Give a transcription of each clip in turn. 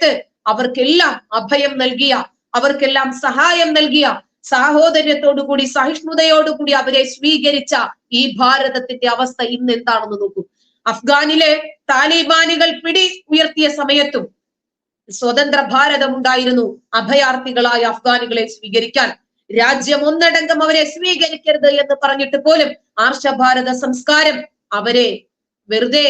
സമയത്ത് അവർക്കെല്ലാം അഭയം നൽകിയ അവർക്കെല്ലാം സഹായം നൽകിയ സാഹോദര്യത്തോടുകൂടി സഹിഷ്ണുതയോടുകൂടി അവരെ സ്വീകരിച്ച ഈ ഭാരതത്തിന്റെ അവസ്ഥ ഇന്ന് എന്താണെന്ന് നോക്കൂ. അഫ്ഗാനിലെ താലിബാനികൾ പിടി ഉയർത്തിയ സമയത്തും സ്വതന്ത്ര ഭാരതം ഉണ്ടായിരുന്നു അഭയാർത്ഥികളായ അഫ്ഗാനികളെ സ്വീകരിക്കാൻ. രാജ്യം ഒന്നടങ്കം അവരെ സ്വീകരിക്കരുത് എന്ന് പറഞ്ഞിട്ട് പോലും ആർഷഭാരത സംസ്കാരം അവരെ വെറുതെ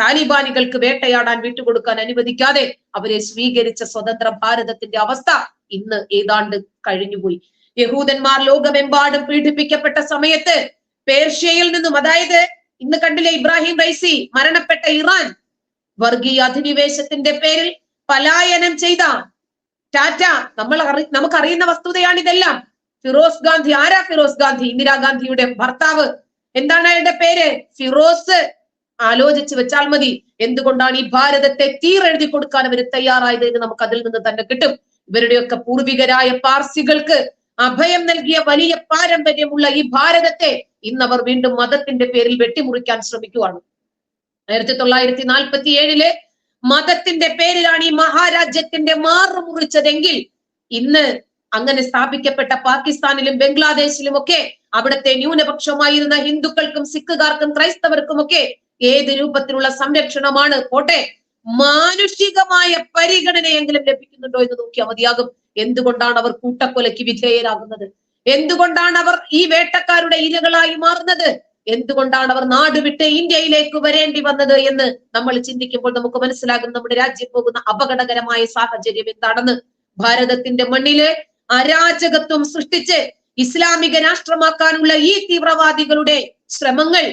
താലിബാനികൾക്ക് വേട്ടയാടാൻ വിട്ടുകൊടുക്കാൻ അനുവദിക്കാതെ അവരെ സ്വീകരിച്ച സ്വതന്ത്ര ഭാരതത്തിന്റെ അവസ്ഥ ഇന്ന് ഏതാണ്ട് കഴിഞ്ഞുപോയി. യഹൂദന്മാർ ലോകമെമ്പാടും പീഡിപ്പിക്കപ്പെട്ട സമയത്ത് പേർഷ്യയിൽ നിന്നും അതായത് ഇന്ന് കണ്ടില്ലേ ഇബ്രാഹിം റൈസി മരണപ്പെട്ട ഇറാൻ വർഗീയ അധിനിവേശത്തിന്റെ പേരിൽ പലായനം ചെയ്ത ടാറ്റ നമ്മൾ അറി നമുക്കറിയുന്ന വസ്തുതയാണ് ഇതെല്ലാം ഫിറോസ് ഗാന്ധി ആരാ ഫിറോസ് ഗാന്ധി? ഇന്ദിരാഗാന്ധിയുടെ ഭർത്താവ്. എന്താണ് അയാളുടെ പേര്? ഫിറോസ് ആലോചിച്ച് വെച്ചാൽ മതി. എന്തുകൊണ്ടാണ് ഈ ഭാരതത്തെ തീരെഴുതി കൊടുക്കാൻ അവർ തയ്യാറായത് എന്ന് നമുക്ക് അതിൽ നിന്ന് തന്നെ കിട്ടും. ഇവരുടെയൊക്കെ പൂർവികരായ പാർസികൾക്ക് അഭയം നൽകിയ വലിയ പാരമ്പര്യമുള്ള ഈ ഭാരതത്തെ ഇന്ന് അവർ വീണ്ടും മതത്തിന്റെ പേരിൽ വെട്ടിമുറിക്കാൻ ശ്രമിക്കുവാണ്. ആയിരത്തി തൊള്ളായിരത്തി നാൽപ്പത്തി ഏഴിൽ മതത്തിന്റെ പേരിലാണ് ഈ മഹാരാജ്യത്തിന്റെ മാറു മുറിച്ചതെങ്കിൽ ഇന്ന് അങ്ങനെ സ്ഥാപിക്കപ്പെട്ട പാകിസ്ഥാനിലും ബംഗ്ലാദേശിലും ഒക്കെ അവിടുത്തെ ന്യൂനപക്ഷമായിരുന്ന ഹിന്ദുക്കൾക്കും സിഖുകാർക്കും ക്രൈസ്തവർക്കും ഒക്കെ ഏത് രൂപത്തിലുള്ള സംരക്ഷണമാണ്? പോട്ടെ. മാനുഷികമായ പരിഗണനയെങ്കിലും ലഭിക്കുന്നുണ്ടോ എന്ന് നോക്കിയാൽ മതിയാകും. എന്തുകൊണ്ടാണ് അവർ കൂട്ടക്കൊലയ്ക്ക് വിധേയരാകുന്നത്? എന്തുകൊണ്ടാണ് അവർ ഈ വേട്ടക്കാരുടെ ഇരകളായി മാറുന്നത്? എന്തുകൊണ്ടാണ് അവർ നാട് വിട്ട് ഇന്ത്യയിലേക്ക് വരേണ്ടി വന്നത് എന്ന് നമ്മൾ ചിന്തിക്കുമ്പോൾ നമുക്ക് മനസ്സിലാകും നമ്മുടെ രാജ്യം പോകുന്ന അപകടകരമായ സാഹചര്യം എന്താണെന്ന്. ഭാരതത്തിന്റെ മണ്ണിൽ അരാജകത്വം സൃഷ്ടിച്ച് ഇസ്ലാമിക രാഷ്ട്രമാക്കാനുള്ള ഈ തീവ്രവാദികളുടെ ശ്രമങ്ങൾ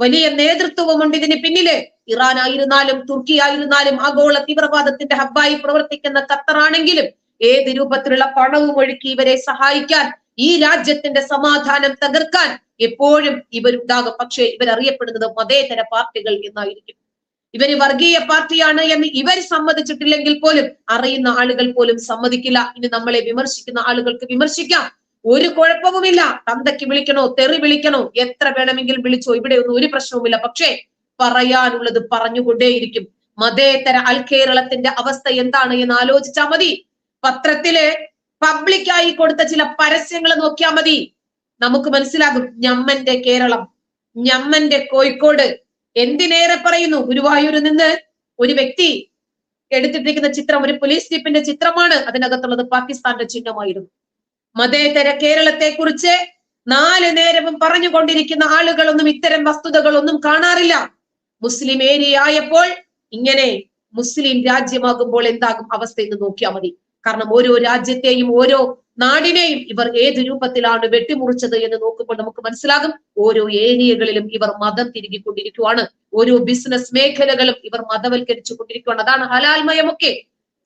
വലിയ നേതൃത്വമുണ്ട് ഇതിന് പിന്നിൽ. ഇറാൻ ആയിരുന്നാലും തുർക്കി ആയിരുന്നാലും ആഗോള തീവ്രവാദത്തിന്റെ ഹബ്ബായി പ്രവർത്തിക്കുന്ന ഖത്തറാണെങ്കിലും ഏത് രൂപത്തിലുള്ള പണവും ഒഴുക്കി ഇവരെ സഹായിക്കാൻ ഈ രാജ്യത്തിന്റെ സമാധാനം തകർക്കാൻ എപ്പോഴും ഇവരുണ്ടാകും. പക്ഷേ ഇവരറിയപ്പെടുന്നത് മതേതര പാർട്ടികൾ എന്നായിരിക്കും. ഇവർ വർഗീയ പാർട്ടിയാണ് എന്ന് ഇവർ സമ്മതിച്ചിട്ടില്ലെങ്കിൽ പോലും അറിയുന്ന ആളുകൾ പോലും സമ്മതിക്കില്ല. ഇനി നമ്മളെ വിമർശിക്കുന്ന ആളുകൾക്ക് വിമർശിക്കാം. ഒരു കുഴപ്പവുമില്ല. തന്തയ്ക്ക് വിളിക്കണോ? തെറി വിളിക്കണോ? എത്ര വേണമെങ്കിലും വിളിച്ചോ? ഇവിടെ ഒന്നും ഒരു പ്രശ്നവുമില്ല. പക്ഷേ പറയാനുള്ളത് പറഞ്ഞുകൊണ്ടേയിരിക്കും. മതേതര അൽ കേരളത്തിന്റെ അവസ്ഥ എന്താണ് എന്ന് ആലോചിച്ചാൽ മതി. പത്രത്തിൽ പബ്ലിക്കായി കൊടുത്ത ചില പരസ്യങ്ങൾ നോക്കിയാൽ മതി. നമുക്ക് മനസ്സിലാകും. ഞമ്മന്റെ കേരളം ഞമ്മന്റെ കോഴിക്കോട് എന്തിനേറെ പറയുന്നു? ഗുരുവായൂരിൽ നിന്ന് ഒരു വ്യക്തി എടുത്തിട്ടിരിക്കുന്ന ചിത്രം ഒരു പോലീസ് ജീപ്പിന്റെ ചിത്രമാണ്. അതിനകത്തുള്ളത് പാകിസ്ഥാന്റെ ചിഹ്നമായിരുന്നു. മതേതര കേരളത്തെ കുറിച്ച് നാല് നേരവും പറഞ്ഞുകൊണ്ടിരിക്കുന്ന ആളുകളൊന്നും ഇത്തരം വസ്തുതകളൊന്നും കാണാറില്ല. മുസ്ലിം ഏരിയ ആയപ്പോൾ ഇങ്ങനെ മുസ്ലിം രാജ്യമാകുമ്പോൾ എന്താകും അവസ്ഥ എന്ന് നോക്കിയാൽ മതി. കാരണം ഓരോ രാജ്യത്തെയും ഓരോ നാടിനെയും ഇവർ ഏത് രൂപത്തിലാണ് വെട്ടിമുറിച്ചത് എന്ന് നോക്കുമ്പോൾ നമുക്ക് മനസ്സിലാകും. ഓരോ ഏരിയകളിലും ഇവർ മതം തിരികിക്കൊണ്ടിരിക്കുവാണ്. ഓരോ ബിസിനസ് മേഖലകളും ഇവർ മതവൽക്കരിച്ചു കൊണ്ടിരിക്കുകയാണ് അതാണ് ഹലാൽമയമൊക്കെ.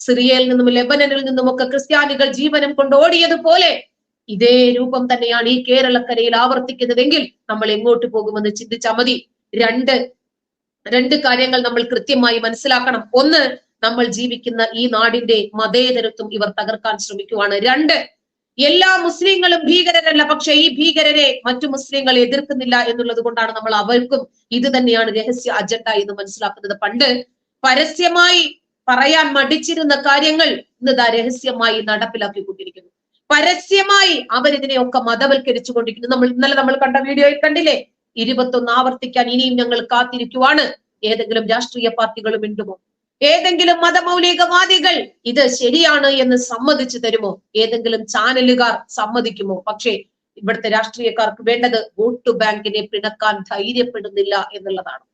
സിറിയയിൽ നിന്നും ലെബനനിൽ നിന്നുമൊക്കെ ക്രിസ്ത്യാനികൾ ജീവനം കൊണ്ട് ഓടിയതുപോലെ ഇതേ രൂപം തന്നെയാണ് ഈ കേരളക്കരയിൽ ആവർത്തിക്കുന്നതെങ്കിൽ നമ്മൾ എങ്ങോട്ട് പോകുമെന്ന് ചിന്തിച്ചാൽ മതി. രണ്ട് രണ്ട് കാര്യങ്ങൾ നമ്മൾ കൃത്യമായി മനസ്സിലാക്കണം. ഒന്ന് നമ്മൾ ജീവിക്കുന്ന ഈ നാടിന്റെ മതേതരത്വം ഇവർ തകർക്കാൻ ശ്രമിക്കുവാണ്. രണ്ട് എല്ലാ മുസ്ലിങ്ങളും ഭീകരരല്ല പക്ഷെ ഈ ഭീകരരെ മറ്റു മുസ്ലിങ്ങൾ എതിർക്കുന്നില്ല എന്നുള്ളത് കൊണ്ടാണ് നമ്മൾ അവർക്കും ഇത് തന്നെയാണ് രഹസ്യ അജണ്ട എന്ന് മനസ്സിലാക്കുന്നത്. പണ്ട് പരസ്യമായി പറയാൻ മടിച്ചിരുന്ന കാര്യങ്ങൾ ഇന്ന് രഹസ്യമായി നടപ്പിലാക്കി കൊണ്ടിരിക്കുന്നു പരസ്യമായി അവരിതിനെയൊക്കെ മതവൽക്കരിച്ചു കൊണ്ടിരിക്കുന്നു നമ്മൾ ഇന്നലെ നമ്മൾ കണ്ട വീഡിയോയിൽ കണ്ടില്ലേ? ഇരുപത്തൊന്ന് ആവർത്തിക്കാൻ ഇനിയും ഞങ്ങൾ കാത്തിരിക്കുവാണ്. ഏതെങ്കിലും രാഷ്ട്രീയ പാർട്ടികളും ഉണ്ടുമോ ഏതെങ്കിലും മതമൗലികവാദികൾ ഇത് ശരിയാണ് എന്ന് സമ്മതിച്ചു തരുമോ? ഏതെങ്കിലും ചാനലുകാർ സമ്മതിക്കുമോ? പക്ഷേ ഇവിടുത്തെ രാഷ്ട്രീയക്കാർക്ക് വേണ്ടത് വോട്ട് ബാങ്കിനെ പിണക്കാൻ ധൈര്യപ്പെടുന്നില്ല എന്നുള്ളതാണ്.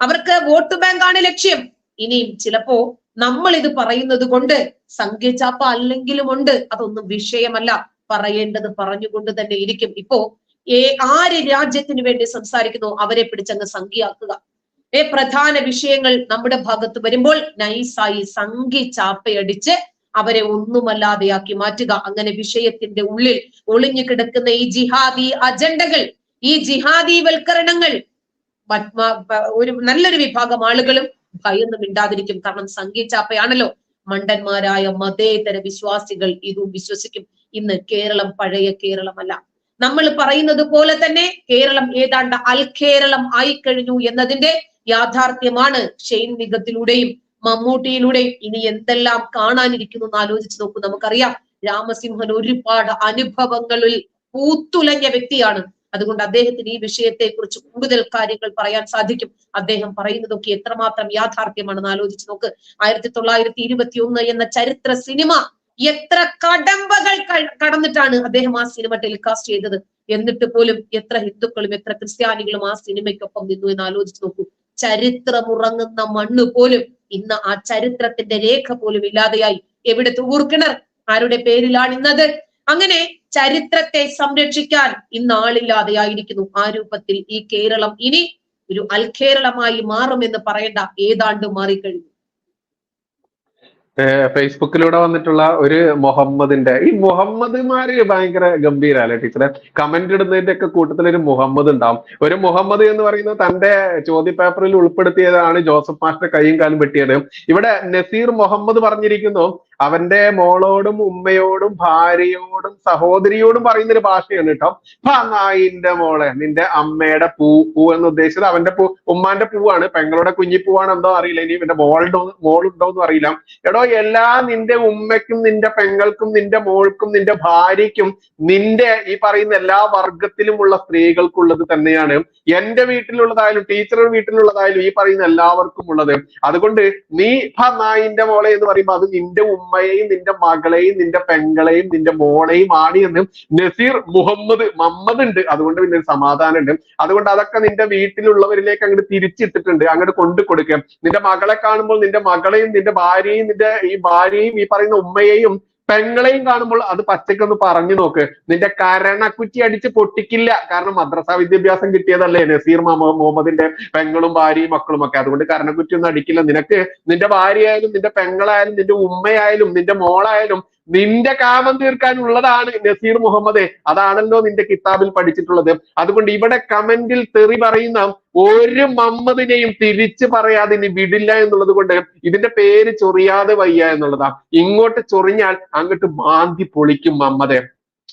അവർക്ക് വോട്ട് ബാങ്കാണ് ലക്ഷ്യം. ഇനിയും ചിലപ്പോ നമ്മൾ ഇത് പറയുന്നത് കൊണ്ട് സംഖ്യച്ചാപ്പ അല്ലെങ്കിലും ഉണ്ട്. അതൊന്നും വിഷയമല്ല. പറയേണ്ടത് പറഞ്ഞുകൊണ്ട് തന്നെ ഇരിക്കും. ഇപ്പോ ഏ ആര് രാജ്യത്തിന് വേണ്ടി സംസാരിക്കുന്നു അവരെ പിടിച്ചങ്ങ് സംഖ്യയാക്കുക. ഏ പ്രധാന വിഷയങ്ങൾ നമ്മുടെ ഭാഗത്ത് വരുമ്പോൾ നൈസായി സംഖ്യ ചാപ്പയടിച്ച് അവരെ ഒന്നുമല്ലാതെയാക്കി മാറ്റുക. അങ്ങനെ വിഷയത്തിന്റെ ഉള്ളിൽ ഒളിഞ്ഞു കിടക്കുന്ന ഈ ജിഹാദി അജണ്ടകൾ ഈ ജിഹാദി വൽക്കരണങ്ങൾ ഒരു നല്ലൊരു വിഭാഗം ആളുകളും ഭയന്ന് മിണ്ടാതിരിക്കും. കാരണം സംഗീച്ചാപ്പയാണല്ലോ ചാപ്പയാണല്ലോ. മണ്ടന്മാരായ മതേതര വിശ്വാസികൾ ഇതും വിശ്വസിക്കും. ഇന്ന് കേരളം പഴയ കേരളമല്ല. നമ്മൾ പറയുന്നത് പോലെ തന്നെ കേരളം ഏതാണ്ട് അൽ കേരളം ആയിക്കഴിഞ്ഞു എന്നതിന്റെ യാഥാർത്ഥ്യമാണ് ഷെയ്ൻ നിഗത്തിലൂടെയും മമ്മൂട്ടിയിലൂടെ ഇനി എന്തെല്ലാം കാണാനിരിക്കുന്നു എന്ന് ആലോചിച്ച് നോക്കൂ. നമുക്കറിയാം. രാമസിംഹൻ ഒരുപാട് അനുഭവങ്ങളിൽ പൂത്തുലഞ്ഞ വ്യക്തിയാണ്. അതുകൊണ്ട് അദ്ദേഹത്തിന് ഈ വിഷയത്തെ കുറിച്ച് കൂടുതൽ കാര്യങ്ങൾ പറയാൻ സാധിക്കും. അദ്ദേഹം പറയുന്നതൊക്കെ എത്രമാത്രം യാഥാർത്ഥ്യമാണെന്ന് ആലോചിച്ച് നോക്ക്. ആയിരത്തി തൊള്ളായിരത്തി ഇരുപത്തി ഒന്ന് എന്ന ചരിത്ര സിനിമ എത്ര കടമ്പകൾ കടന്നിട്ടാണ് അദ്ദേഹം ആ സിനിമ ടെലികാസ്റ്റ് ചെയ്തത്. എന്നിട്ട് പോലും എത്ര ഹിന്ദുക്കളും എത്ര ക്രിസ്ത്യാനികളും ആ സിനിമയ്ക്കൊപ്പം നിന്നു എന്ന് ആലോചിച്ച് നോക്കൂ. ചരിത്രമുറങ്ങുന്ന മണ്ണ് പോലും ഇന്ന് ആ ചരിത്രത്തിന്റെ രേഖ പോലും ഇല്ലാതെയായി. എവിടെ തൂർക്കിണർ ആരുടെ പേരിലാണ് ഇന്നത് അങ്ങനെ ചരിത്രത്തെ സംരക്ഷിക്കാൻ ഇന്ന് ആളില്ലാതെയായിരിക്കുന്നു. ആ രൂപത്തിൽ ഈ കേരളം ഇനി ഒരു അൽഖേരളമായി മാറുമെന്ന് പറയേണ്ട ഏതാണ്ട് മാറിക്കഴിഞ്ഞു. ഫേസ്ബുക്കിലൂടെ വന്നിട്ടുള്ള ഒരു മുഹമ്മദിന്റെ ഈ മുഹമ്മദ്മാര് ഭയങ്കര ഗംഭീരല്ലേ ടീച്ചറെ? കമന്റ് ഇടുന്നതിന്റെ ഒക്കെ കൂട്ടത്തിൽ ഒരു മുഹമ്മദ് ഉണ്ടാവും. ഒരു മുഹമ്മദ് എന്ന് പറയുന്നത് തന്റെ ചോദ്യ പേപ്പറിൽ ഉൾപ്പെടുത്തിയതാണ് ജോസഫ് മാസ്റ്റർ കൈയും കാലും വെട്ടിയത്. ഇവിടെ നസീർ മുഹമ്മദ് പറഞ്ഞിരിക്കുന്നു അവന്റെ മോളോടും ഉമ്മയോടും ഭാര്യയോടും സഹോദരിയോടും പറയുന്ന ഒരു ഭാഷയാണ് കേട്ടോ. ആ നായിന്റെ മോളെ നിന്റെ അമ്മയുടെ പൂ പൂ എന്ന് ഉദ്ദേശിച്ചത് അവന്റെ പൂ ഉമ്മാന്റെ പൂവാണ്. പെങ്ങളുടെ കുഞ്ഞിപ്പൂവാണ് എന്തോ അറിയില്ല. ഇനി ഇവന്റെ മോളുണ്ടോ മോളുണ്ടോ എന്ന് അറിയില്ല. എടോ എല്ലാ നിന്റെ ഉമ്മയ്ക്കും നിന്റെ പെങ്ങൾക്കും നിന്റെ മോൾക്കും നിന്റെ ഭാര്യയ്ക്കും നിന്റെ ഈ പറയുന്ന എല്ലാ വർഗത്തിലുമുള്ള സ്ത്രീകൾക്കുള്ളത് തന്നെയാണ്. എന്റെ വീട്ടിലുള്ളതായാലും ടീച്ചറുടെ വീട്ടിലുള്ളതായാലും ഈ പറയുന്ന എല്ലാവർക്കും ഉള്ളത് അതുകൊണ്ട് നീ നായിന്റെ മോളെ എന്ന് പറയുമ്പോൾ അത് നിന്റെ ഉമ്മയെയും നിന്റെ മകളെയും നിന്റെ പെങ്ങളെയും നിന്റെ മോളെയും ആണ് എന്ന് നസീർ മുഹമ്മദ് മമ്മദ് ഉണ്ട്. അതുകൊണ്ട് പിന്നെ ഒരു സമാധാനം ഉണ്ട് അതുകൊണ്ട് അതൊക്കെ നിന്റെ വീട്ടിലുള്ളവരിലേക്ക് അങ്ങോട്ട് തിരിച്ചിട്ടിട്ടുണ്ട്. അങ്ങോട്ട് കൊണ്ടു കൊടുക്കുക നിന്റെ മകളെ കാണുമ്പോൾ നിന്റെ മകളെയും നിന്റെ ഭാര്യയും നിന്റെ ഈ ഭാര്യയും ഈ പറയുന്ന ഉമ്മയെയും പെങ്ങളെയും കാണുമ്പോൾ അത് പച്ചക്കൊന്ന് പറഞ്ഞു നോക്ക്. നിന്റെ കരണക്കുറ്റി അടിച്ച് പൊട്ടിക്കില്ല. കാരണം മദ്രസ വിദ്യാഭ്യാസം കിട്ടിയതല്ലേ നസീർ മാമ മുഹമ്മദിന്റെ പെങ്ങളും ഭാര്യയും മക്കളും ഒക്കെ അതുകൊണ്ട് കരണക്കുറ്റി ഒന്നും അടിക്കില്ല. നിനക്ക് നിന്റെ ഭാര്യയായാലും നിന്റെ പെങ്ങളായാലും നിന്റെ ഉമ്മയായാലും നിന്റെ മോളായാലും നിന്റെ കാമം തീർക്കാനുള്ളതാണ് നസീർ മുഹമ്മദ്. അതാണല്ലോ നിന്റെ കിതാബിൽ പഠിച്ചിട്ടുള്ളത്. അതുകൊണ്ട് ഇവിടെ കമന്റിൽ തെറി പറയുന്ന ഒരു മമ്മദിനെയും തിരിച്ചു പറയാതെ ഇനി വിടില്ല എന്നുള്ളത് കൊണ്ട് ഇതിന്റെ പേര് ചൊറിയാതെ വയ്യ എന്നുള്ളതാ. ഇങ്ങോട്ട് ചൊറിഞ്ഞാൽ അങ്ങോട്ട് മാന്തി പൊളിക്കും മമ്മദെ.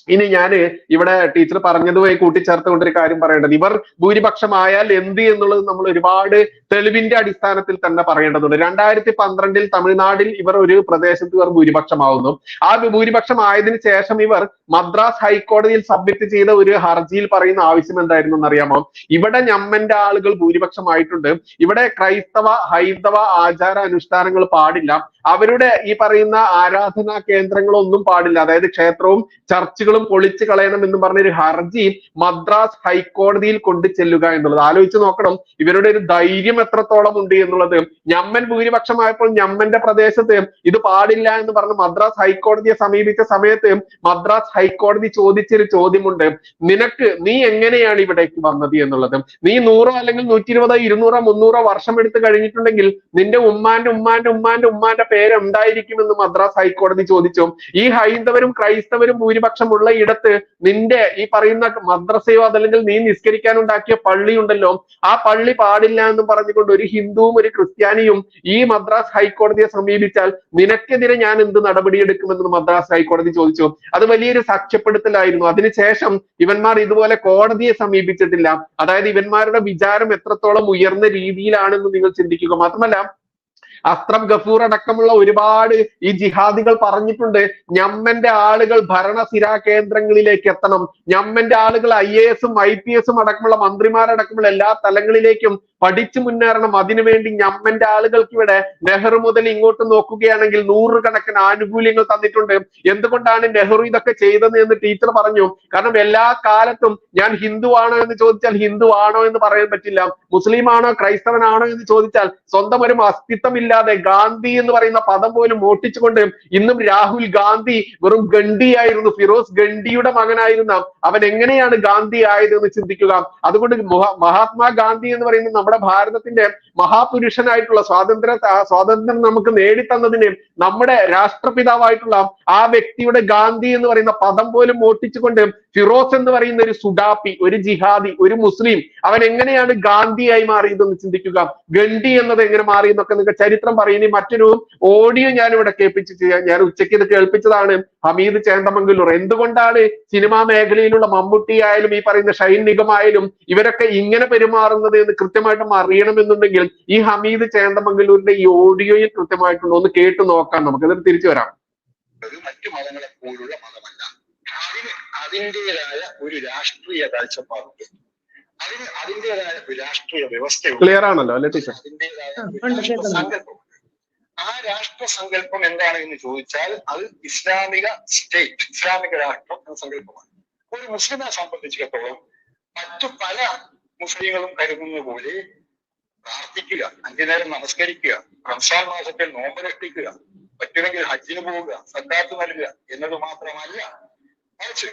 ഇനി ഞാൻ ഇവിടെ ടീച്ചർ പറഞ്ഞതുമായി കൂട്ടിച്ചേർത്തുകൊണ്ട് ഒരു കാര്യം പറയേണ്ടത്. ഇവർ ഭൂരിപക്ഷമായാൽ എന്ത് എന്നുള്ളത് നമ്മൾ ഒരുപാട് തെളിവിന്റെ അടിസ്ഥാനത്തിൽ തന്നെ പറയേണ്ടതുണ്ട്. രണ്ടായിരത്തി പന്ത്രണ്ടിൽ തമിഴ്നാടിൽ ഇവർ ഒരു പ്രദേശത്ത് ഇവർ ഭൂരിപക്ഷമാവുന്നു. ആ ഭൂരിപക്ഷം ആയതിനു ശേഷം ഇവർ മദ്രാസ് ഹൈക്കോടതിയിൽ സബ്മിറ്റ് ചെയ്ത ഒരു ഹർജിയിൽ പറയുന്ന ആവശ്യം എന്തായിരുന്നു എന്നറിയാമോ ഇവിടെ ഞമ്മന്റെ ആളുകൾ ഭൂരിപക്ഷമായിട്ടുണ്ട്. ഇവിടെ ക്രൈസ്തവ ഹൈന്ദവ ആചാര അനുഷ്ഠാനങ്ങൾ പാടില്ല. അവരുടെ ഈ പറയുന്ന ആരാധനാ കേന്ദ്രങ്ങളൊന്നും പാടില്ല. അതായത് ക്ഷേത്രവും ചർച്ചുകളും പൊളിച്ചു കളയണം എന്ന് പറഞ്ഞ ഒരു ഹർജി മദ്രാസ് ഹൈക്കോടതിയിൽ കൊണ്ട് ചെല്ലുക എന്നുള്ളത്. ആലോചിച്ച് നോക്കണം. ഇവരുടെ ഒരു ധൈര്യം എത്രത്തോളം ഉണ്ട് എന്നുള്ളത്. ഞമ്മൻ ഭൂരിപക്ഷമായപ്പോൾ ഞമ്മന്റെ പ്രദേശത്ത് ഇത് പാടില്ല എന്ന് പറഞ്ഞ് മദ്രാസ് ഹൈക്കോടതിയെ സമീപിച്ച സമയത്ത് മദ്രാസ് ഹൈക്കോടതി ചോദിച്ചൊരു ചോദ്യമുണ്ട്. നിനക്ക് നീ എങ്ങനെയാണ് ഇവിടേക്ക് വന്നത് എന്നുള്ളത്? നീ നൂറോ അല്ലെങ്കിൽ നൂറ്റി ഇരുപതോ ഇരുന്നൂറോ മുന്നൂറോ വർഷം എടുത്ത് കഴിഞ്ഞിട്ടുണ്ടെങ്കിൽ നിന്റെ ഉമ്മാന്റെ ഉമ്മാന്റെ ഉമ്മാന്റെ ഉമ്മാന്റെ പേര് ഉണ്ടായിരിക്കുമെന്ന് മദ്രാസ് ഹൈക്കോടതി ചോദിച്ചു. ഈ ഹൈന്ദവരും ക്രൈസ്തവരും ഭൂരിപക്ഷമുള്ള ഇടത്ത് നിന്റെ ഈ പറയുന്ന മദ്രസയോ അതല്ലെങ്കിൽ നീ നിസ്കരിക്കാൻ ഉണ്ടാക്കിയ പള്ളി ഉണ്ടല്ലോ ആ പള്ളി പാടില്ല എന്ന് പറഞ്ഞുകൊണ്ട് ഒരു ഹിന്ദുവും ഒരു ക്രിസ്ത്യാനിയും ഈ മദ്രാസ് ഹൈക്കോടതിയെ സമീപിച്ചാൽ നിനക്കെതിരെ ഞാൻ എന്ത് നടപടിയെടുക്കുമെന്ന് മദ്രാസ് ഹൈക്കോടതി ചോദിച്ചു. അത് വലിയൊരു സാക്ഷ്യപ്പെടുത്തലായിരുന്നു. അതിനുശേഷം ഇവന്മാർ ഇതുപോലെ കോടതിയെ സമീപിച്ചിട്ടില്ല. അതായത് ഇവന്മാരുടെ വിചാരം എത്രത്തോളം ഉയർന്ന രീതിയിലാണെന്ന് നിങ്ങൾ ചിന്തിക്കുക. മാത്രമല്ല അസ്ത്രം ഗഫൂർ അടക്കമുള്ള ഒരുപാട് ഈ ജിഹാദികൾ പറഞ്ഞിട്ടുണ്ട്. ഞമ്മന്റെ ആളുകൾ ഭരണസിരാ കേന്ദ്രങ്ങളിലേക്ക് എത്തണം. ഞമ്മന്റെ ആളുകൾ ഐ എ എസും ഐ പി എസും അടക്കമുള്ള മന്ത്രിമാരടക്കമുള്ള എല്ലാ തലങ്ങളിലേക്കും പഠിച്ചു മുന്നേറണം. അതിനുവേണ്ടി ഞമ്മന്റെ ആളുകൾക്ക് ഇവിടെ നെഹ്റു മുതൽ ഇങ്ങോട്ട് നോക്കുകയാണെങ്കിൽ നൂറുകണക്കിന് ആനുകൂല്യങ്ങൾ തന്നിട്ടുണ്ട്. എന്തുകൊണ്ടാണ് നെഹ്റു ഇതൊക്കെ ചെയ്തത് എന്ന് ടീച്ചർ പറഞ്ഞു. കാരണം എല്ലാ കാലത്തും ഞാൻ ഹിന്ദു ആണോ എന്ന് ചോദിച്ചാൽ ഹിന്ദു ആണോ എന്ന് പറയാൻ പറ്റില്ല. മുസ്ലിം ആണോ ക്രൈസ്തവനാണോ എന്ന് ചോദിച്ചാൽ സ്വന്തം ഒരു അസ്തിത്വമില്ലാതെ ഗാന്ധി എന്ന് പറയുന്ന പദം പോലും മോട്ടിച്ചുകൊണ്ട് ഇന്നും രാഹുൽ ഗാന്ധി വെറും ഗണ്ഡിയായിരുന്നു. ഫിറോസ് ഗണ്ഡിയുടെ മകനായിരുന്ന അവൻ എങ്ങനെയാണ് ഗാന്ധി ആയത് എന്ന് ചിന്തിക്കുക. അതുകൊണ്ട് മഹാത്മാ ഗാന്ധി എന്ന് പറയുന്ന നമ്മുടെ ഭാരതത്തിന്റെ മഹാപുരുഷനായിട്ടുള്ള സ്വാതന്ത്ര്യ സ്വാതന്ത്ര്യം നമുക്ക് നേടിത്തന്നതിന് നമ്മുടെ രാഷ്ട്രപിതാവായിട്ടുള്ള ആ വ്യക്തിയുടെ ഗാന്ധി എന്ന് പറയുന്ന പദം പോലും മോട്ടിച്ചുകൊണ്ട് ഫിറോസ് എന്ന് പറയുന്ന ഒരു സുഡാപ്പി ഒരു ജിഹാദി ഒരു മുസ്ലിം അവൻ എങ്ങനെയാണ് ഗാന്ധിയായി മാറിയതെന്ന് ചിന്തിക്കുക. ഗണ്ഡി എന്നത് എങ്ങനെ മാറി എന്നൊക്കെ നിങ്ങൾക്ക് ചരിത്രം ചരിത്രം പറയുന്ന മറ്റൊരു ഓഡിയോ ഞാൻ ഇവിടെ കേൾപ്പിച്ച് ഞാൻ ഉച്ചയ്ക്ക് ഇത് കേൾപ്പിച്ചതാണ്. ഹമീദ് ചേന്ദമംഗലൂർ എന്തുകൊണ്ടാണ് സിനിമാ മേഖലയിലുള്ള മമ്മൂട്ടി ആയാലും ഈ പറയുന്ന ഷൈൻ നിഗമായാലും ഇവരൊക്കെ ഇങ്ങനെ പെരുമാറുന്നത് എന്ന് കൃത്യമായിട്ടും അറിയണമെന്നുണ്ടെങ്കിൽ ഈ ഹമീദ് ചേന്ദമംഗലൂരിന്റെ ഈ ഓഡിയോയിൽ കൃത്യമായിട്ടുണ്ടോ ഒന്ന് കേട്ടു നോക്കാം നമുക്ക്. എന്നിട്ട് തിരിച്ചു വരാം. മറ്റു മതങ്ങളെ മതമല്ല. ഒരു രാഷ്ട്രീയ കാഴ്ചപ്പാടുണ്ട്. അതിന് അതിന്റെതായ രാഷ്ട്രീയ വ്യവസ്ഥ ക്ലിയർ ആണല്ലോ അല്ലേ ടീച്ചർ? അതിന്റെതായ ആ, രാഷ്ട്ര ആ സങ്കല്പം എന്താണ് എന്ന് ചോദിച്ചാൽ അത് ഇസ്ലാമിക സ്റ്റേറ്റ് ഇസ്ലാമിക രാഷ്ട്രം എന്ന സങ്കല്പമാണ്. ഒരു മുസ്ലിമിനെ സംബന്ധിച്ചിടത്തോളം മറ്റു പല മുസ്ലിങ്ങളും കരുതുന്ന പോലെ പ്രാർത്ഥിക്കുക അഞ്ചു നേരം നമസ്കരിക്കുക റംസാൻ മാസത്തിൽ നോമ്പനുഷ്ഠിക്കുക പറ്റുമെങ്കിൽ ഹജ്ജിന് പോവുക സക്കാത്ത് നൽകുക എന്നത് മാത്രമല്ല മറിച്ച്